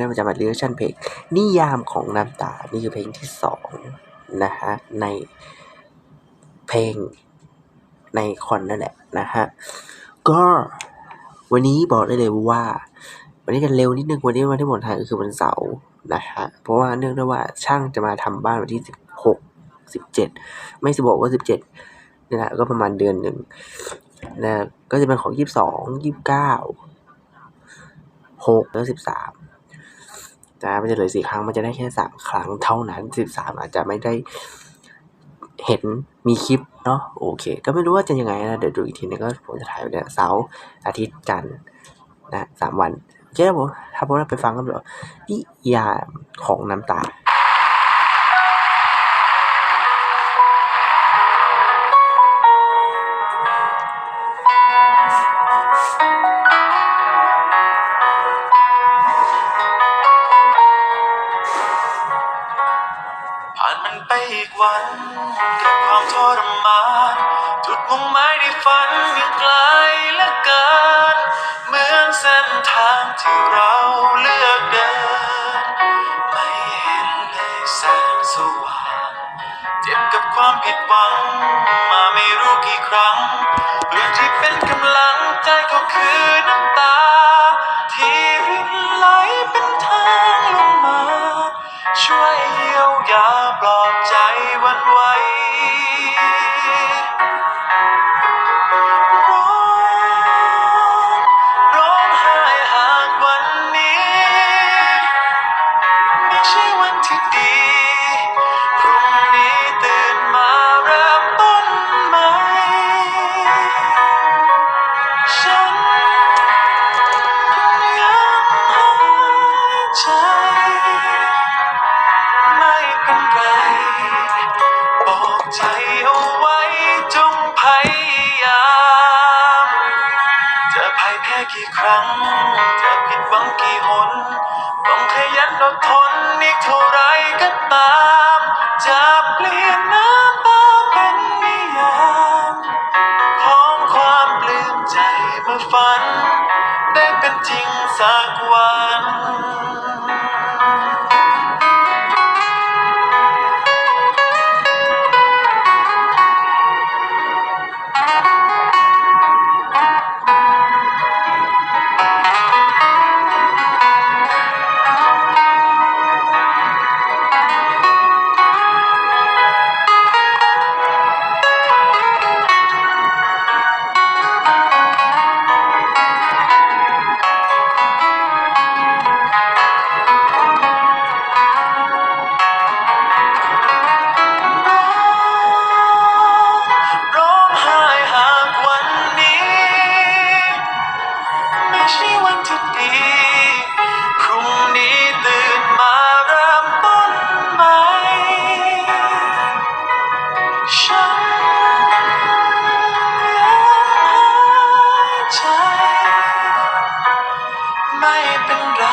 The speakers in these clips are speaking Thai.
นะมันจะมาเรียกชั่นเพลงนิยามของน้ำตา นี่คือเพลงที่สองนะฮะ ในเพลงในคอนนั่นแหละนะฮะ ก็วันนี้บอกได้เลยว่า วันนี้กันเร็วนิดนึงวันนี้วันที่หมดทางก็คือวันเสาร์นะฮะ เพราะว่าเนื่องด้วยว่าช่างจะมาทำบ้านวันที่สิบหกสิบเจ็ดไม่สิบอกว่าสิบเจ็ดนี่แหละก็ประมาณเดือนหนึ่งนะก็จะเป็นของยี่สิบสองยี่สิบเก้าหกแล้วสิบสาม จะมันจะเหลือสี่ครั้งมันจะได้แค่สามครั้งเท่านั้นสิบสามอาจจะไม่ได้เห็นมีคลิปเนาะโอเค ก็ไม่รู้ว่าจะยังไงนะเดี๋ยวดูอีกทีนึงก็ผมจะถ่ายวันเนี่ยเสาร์อาทิตย์จันทร์นะสามวันโอเคครับผมถ้าผมไปฟังกันเดี๋ยวนิยามของน้ำตา กวันกับความทรมานจุดมุ่งหมายในฝันยังไกลเหลือเกินเหมือนเส้นทางที่เราเลือกเดิน ไม่เห็นเลยแสงสว่างเจ็บกับความผิดหวัง มาไม่รู้กี่ครั้งเรื่องที่เป็นกำลังใจก็คือ ที่ดี พรุ่งนี้ตื่นมาเริ่มต้นใหม่ ฉันยังหายใจ ไม่เป็นไร บอกใจเอาไว้จงพยายามจะพ่ายแพ้กี่ครั้ง จะผิดหวังกี่หน ต้องขยันอดทน เท่าไรก็ตามจะเปลี่ยนน้ำตาเป็นนิยามของความปลื้มใจเมื่อฝัน ได้เป็นจริงสักวัน วันที่ดี พรุ่งนี้ตื่นมาเริ่มต้นใหม่ ฉันยังหายใจ ไม่เป็นไร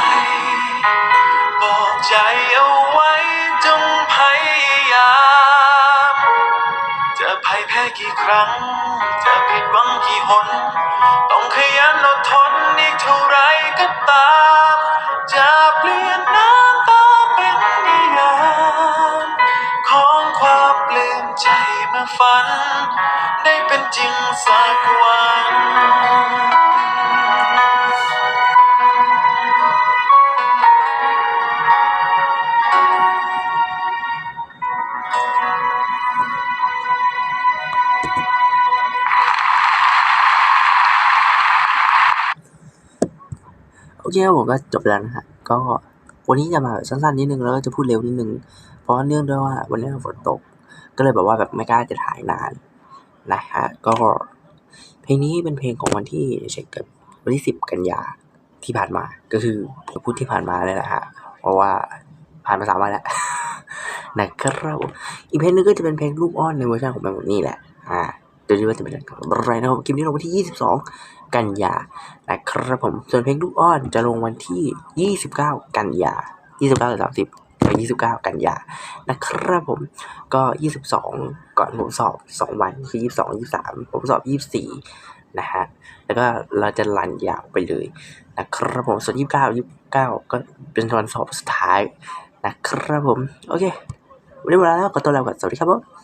บอกใจเอาไว้จงพยายาม จะพ่ายแพ้กี่ครั้ง จะผิดหวังกี่หน ต้องขยันอดทน ฝัน ได้เป็นจริงสักวันโอเคครับผมก็จบแล้วนะฮะก็วันนี้จะมาแบบสั้นๆนิดนึงแล้วก็จะพูดเร็วนิดนึง เพราะว่าเนื่องด้วยว่าวันนี้ฝนตก ก็เลยแบบว่าแบบไม่กล้าจะถ่ายนานนะฮะก็เพลงนี้เป็นเพลงของวันที่เช็คกับวันที่สิบกันยาที่ผ่านมา ก็คือผมพูดที่ผ่านมาเลยนะฮะเพราะว่าผ่านมาสามวันแล้วนะครับอีกเพลงนึงก็จะเป็นเพลงลูกอ้อนในเวอร์ชันของแบงค์นี่แหละ อ่าเดี๋ยวดูว่าจะเป็นอะไรนะครับคลิปนี้ลงวันที่ 22 กันยานะครับผม ส่วนเพลงลูกอ้อนจะลงวันที่ 29 กันยา 29หรือ30 29 กันยานะครับผมก็ 22 ก่อนผมสอบ 2 วันคือ 22 23 ผมสอบ 24 นะฮะ แล้วก็เราจะลันยาวไปเลยนะครับผมส่วน 29เก้าก็เป็นวันสอบสุดท้ายนะครับผม โอเควันนี้เวลาแล้วก็ตัวลาก่อนสวัสดีครับผม